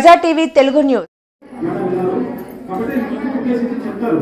ప్రజా TV Telugu news. చెప్తారు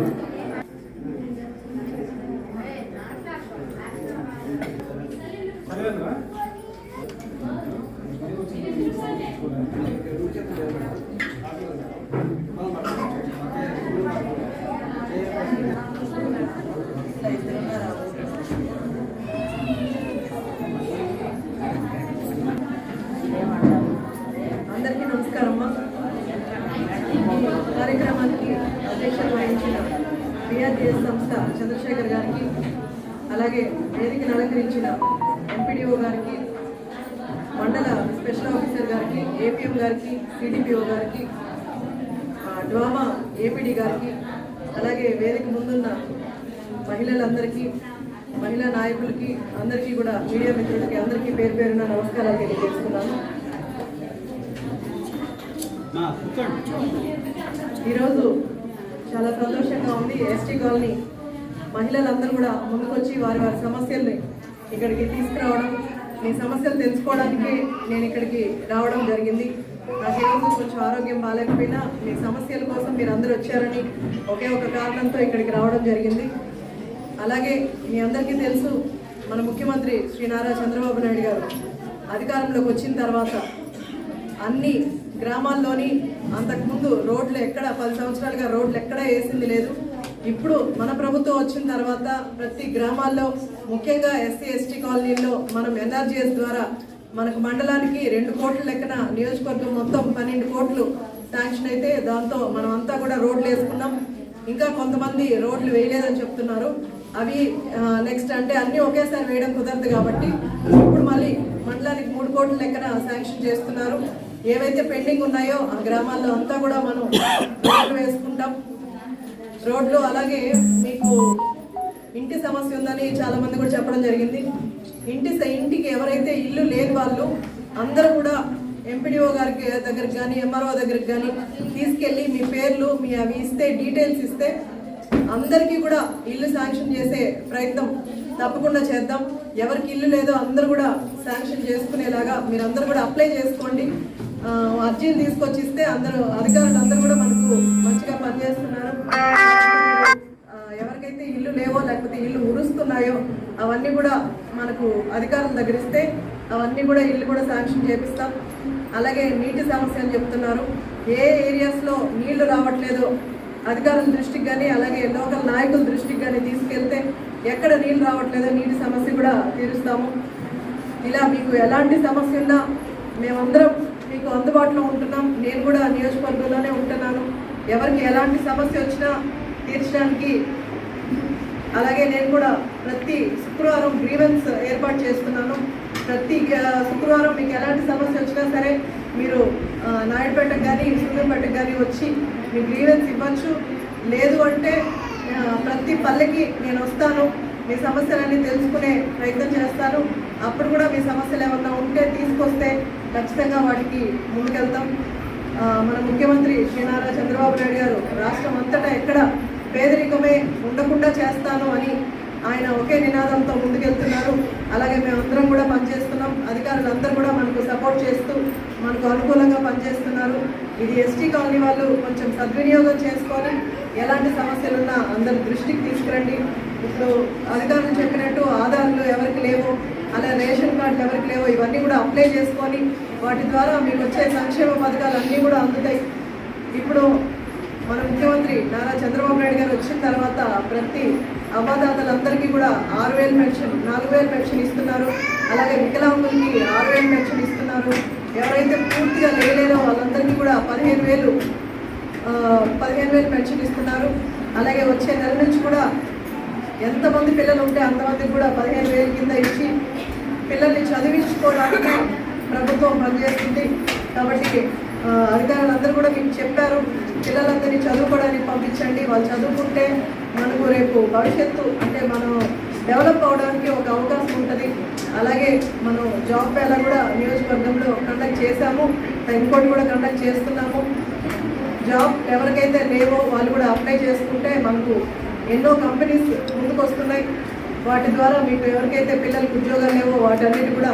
అధ్యక్షత వహించిన బీఆర్టీఎస్ సంస్థ చంద్రశేఖర్ గారికి అలాగే వేదికను అలంకరించిన ఎంపీడీఓ గారికి మండల స్పెషల్ ఆఫీసర్ గారికి ఏపీఎం గారికి సిడిపిఓ గారికి డ్వామా ఏపీడీ గారికి అలాగే వేదిక ముందున్న మహిళలందరికీ మహిళా నాయకులకి అందరికీ కూడా మీడియా మిత్రులకి అందరికీ పేరు పేరున నమస్కారాలు తెలియజేస్తున్నాను. ఈరోజు చాలా సంతోషంగా ఉంది. ఎస్టీ కాలనీ మహిళలందరూ కూడా ముందుకొచ్చి వారి వారి సమస్యల్ని ఇక్కడికి తీసుకురావడం మీ సమస్యలు తెలుసుకోవడానికి నేను ఇక్కడికి రావడం జరిగింది. నాకు ఈరోజు కొంచెం ఆరోగ్యం బాగాలేకపోయినా మీ సమస్యల కోసం మీరు అందరూ వచ్చారని ఒకే ఒక కారణంతో ఇక్కడికి రావడం జరిగింది. అలాగే మీ అందరికీ తెలుసు మన ముఖ్యమంత్రి శ్రీ నారా చంద్రబాబు నాయుడు గారు అధికారంలోకి వచ్చిన తర్వాత అన్ని గ్రామాల్లోని అంతకుముందు రోడ్లు ఎక్కడ పది సంవత్సరాలుగా రోడ్లు ఎక్కడ వేసింది లేదు. ఇప్పుడు మన ప్రభుత్వం వచ్చిన తర్వాత ప్రతి గ్రామాల్లో ముఖ్యంగా ఎస్సీ ఎస్టీ కాలనీల్లో మనం ఎన్ఆర్జీఎస్ ద్వారా మనకు మండలానికి రెండు కోట్ల లెక్కన నియోజకవర్గం మొత్తం పన్నెండు కోట్లు శాంక్షన్ అయితే దాంతో మనం అంతా కూడా రోడ్లు వేసుకున్నాం. ఇంకా కొంతమంది రోడ్లు వేయలేదని చెప్తున్నారు. అవి నెక్స్ట్ అంటే అన్నీ ఒకేసారి వేయడం కుదరదు కాబట్టి ఇప్పుడు మళ్ళీ మండలానికి మూడు కోట్ల లెక్కన శాంక్షన్ చేస్తున్నారు. ఏవైతే పెండింగ్ ఉన్నాయో ఆ గ్రామాల్లో అంతా కూడా మనం రోడ్లు వేసుకుంటాం. రోడ్లు అలాగే మీకు ఇంటి సమస్య ఉందని చాలా మంది కూడా చెప్పడం జరిగింది. ఇంటి ఇంటికి ఎవరైతే ఇల్లు లేని వాళ్ళు అందరూ కూడా ఎంపీడీఓ గారికి దగ్గరికి కానీ ఎంఆర్ఓ దగ్గరికి కానీ తీసుకెళ్ళి మీ పేర్లు మీ అవి ఇస్తే డీటెయిల్స్ ఇస్తే అందరికీ కూడా ఇల్లు శాంక్షన్ చేసే ప్రయత్నం తప్పకుండా చేద్దాం. ఎవరికి ఇల్లు లేదో అందరూ కూడా శాంక్షన్ చేసుకునేలాగా మీరు అందరూ కూడా అప్లై చేసుకోండి. అర్జీని అర్జీలు తీసుకొచ్చి ఇస్తే అందరూ అధికారులు అందరూ కూడా మనకు మంచిగా పనిచేస్తున్నారు. ఎవరికైతే ఇల్లు లేవో లేకపోతే ఇల్లు ఉరుస్తున్నాయో అవన్నీ కూడా మనకు అధికారం దగ్గర ఇస్తే అవన్నీ కూడా ఇల్లు కూడా శాంక్షన్ చేపిస్తాం. అలాగే నీటి సమస్య అని చెప్తున్నారు. ఏ ఏరియాస్లో నీళ్ళు రావట్లేదు అధికారుల దృష్టికి కానీ అలాగే లోకల్ నాయకుల దృష్టికి కానీ తీసుకెళ్తే ఎక్కడ నీళ్ళు రావట్లేదో నీటి సమస్య కూడా తీరుస్తాము. ఇలా మీకు ఎలాంటి సమస్య ఉన్నా మేమందరం మీకు అందుబాటులో ఉంటున్నాం. నేను కూడా నియోజకవర్గంలోనే ఉంటున్నాను. ఎవరికి ఎలాంటి సమస్య వచ్చినా తీర్చడానికి అలాగే నేను కూడా ప్రతి శుక్రవారం గ్రీవెన్స్ ఏర్పాటు చేస్తున్నాను. ప్రతి శుక్రవారం మీకు ఎలాంటి సమస్య వచ్చినా సరే మీరు నాయుడుపేట నాయుడుపేటకు కానీ సూర్యాపేటకు కానీ వచ్చి మీ గ్రీవెన్స్ ఇవ్వచ్చు. లేదు అంటే ప్రతి పల్లెకి నేను వస్తాను. మీ సమస్యలన్నీ తెలుసుకునే ప్రయత్నం చేస్తాను. అప్పుడు కూడా మీ సమస్యలు ఏమన్నా ఉంటే తీసుకొస్తే ఖచ్చితంగా వాటికి ముందుకెళ్తాం. మన ముఖ్యమంత్రి శ్రీ నారా చంద్రబాబు నాయుడు గారు రాష్ట్రం అంతటా ఎక్కడ పేదరికమే ఉండకుండా చేస్తాను అని ఆయన ఒకే నినాదంతో ముందుకెళ్తున్నారు. అలాగే మేమందరం కూడా పనిచేస్తున్నాం. అధికారులు అందరూ కూడా మనకు సపోర్ట్ చేస్తూ మనకు అనుకూలంగా పనిచేస్తున్నారు. ఇది ఎస్టీ కాలనీ వాళ్ళు కొంచెం సద్వినియోగం చేసుకొని ఎలాంటి సమస్యలున్నా అందరి దృష్టికి తీసుకురండి. ఇప్పుడు అధికారులు చెప్పినట్టు ఆధారాలు ఎవరికి లేవో. అలా రేషన్ కార్డులు ఎవరికి లేవో ఇవన్నీ కూడా అప్లై చేసుకొని వాటి ద్వారా మీకు వచ్చే సంక్షేమ పథకాలు అన్నీ కూడా అందుతాయి. ఇప్పుడు మన ముఖ్యమంత్రి నారా చంద్రబాబు నాయుడు గారు వచ్చిన తర్వాత ప్రతి అవ్వదాతలందరికీ కూడా ఆరు వేలు పెన్షన్ నాలుగు వేలు పెన్షన్ ఇస్తున్నారు. అలాగే వికలాంగులకి ఆరు వేలు పెన్షన్ ఇస్తున్నారు. ఎవరైతే పూర్తిగా లేలేరో వాళ్ళందరికీ కూడా పదిహేను వేలు పదిహేను వేలు పెన్షన్ ఇస్తున్నారు. అలాగే వచ్చే నెల నుంచి కూడా ఎంతమంది పిల్లలు ఉంటే అంతమందికి కూడా పదిహేను వేలు కింద ఇచ్చి పిల్లల్ని చదివించుకోవడానికి ప్రభుత్వం పనిచేస్తుంది. కాబట్టి అధికారులు అందరూ కూడా మీకు చెప్పారు పిల్లలందరినీ చదువుకోవడానికి పంపించండి. వాళ్ళు చదువుకుంటే మనకు రేపు భవిష్యత్తు అంటే మనం డెవలప్ అవడానికి ఒక అవకాశం ఉంటుంది. అలాగే మనం జాబ్ వేళ కూడా నియోజకవర్గంలో కండక్ట్ చేశాము. ఇంకోటి కూడా కండక్ట్ చేస్తున్నాము. జాబ్ ఎవరికైతే లేవో వాళ్ళు కూడా అప్లై చేసుకుంటే మనకు ఎన్నో కంపెనీస్ ముందుకు వస్తున్నాయి వాటి ద్వారా మీకు ఎవరికైతే పిల్లలకు ఉద్యోగాలు లేవో వాటన్నిటి కూడా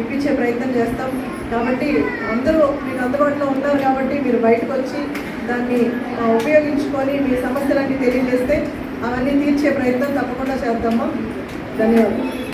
ఇప్పించే ప్రయత్నం చేస్తాం. కాబట్టి అందరూ మీకు అందుబాటులో ఉన్నారు కాబట్టి మీరు బయటకు వచ్చి దాన్ని ఉపయోగించుకొని మీ సమస్యలన్నీ తెలియజేస్తే అవన్నీ తీర్చే ప్రయత్నం తప్పకుండా చేద్దామా? ధన్యవాదాలు.